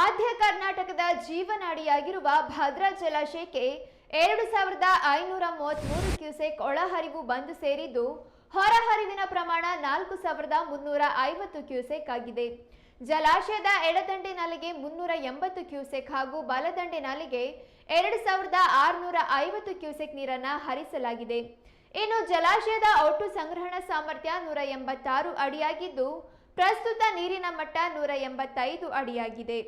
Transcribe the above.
ಮಧ್ಯ ಕರ್ನಾಟಕದ ಜೀವನಾಡಿಯಾಗಿರುವ ಭದ್ರಾ ಜಲಾಶಯಕ್ಕೆ ಎರಡು ಸಾವಿರದ ಐನೂರ ಮೂವತ್ಮೂರು ಕ್ಯೂಸೆಕ್ ಒಳಹರಿವು ಬಂದು ಸೇರಿದ್ದು, ಹೊರಹರಿವಿನ ಪ್ರಮಾಣ ನಾಲ್ಕು ಸಾವಿರದ ಮುನ್ನೂರ ಐವತ್ತು ಕ್ಯೂಸೆಕ್ ಆಗಿದೆ. ಜಲಾಶಯದ ಎಡದಂಡೆ ನಾಲೆಗೆ ಮುನ್ನೂರ ಎಂಬತ್ತು ಕ್ಯೂಸೆಕ್ ಹಾಗೂ ಬಲದಂಡೆ ನಾಲೆಗೆ ಎರಡು ಸಾವಿರದ ಆರುನೂರ ಐವತ್ತು ಕ್ಯೂಸೆಕ್ ನೀರನ್ನು ಹರಿಸಲಾಗಿದೆ. ಇನ್ನು ಜಲಾಶಯದ ಒಟ್ಟು ಸಂಗ್ರಹಣಾ ಸಾಮರ್ಥ್ಯ ನೂರ ಎಂಬತ್ತಾರು ಅಡಿಯಾಗಿದ್ದು, ಪ್ರಸ್ತುತ ನೀರಿನ ಮಟ್ಟ ನೂರ ಎಂಬತ್ತೈದು ಅಡಿಯಾಗಿದೆ.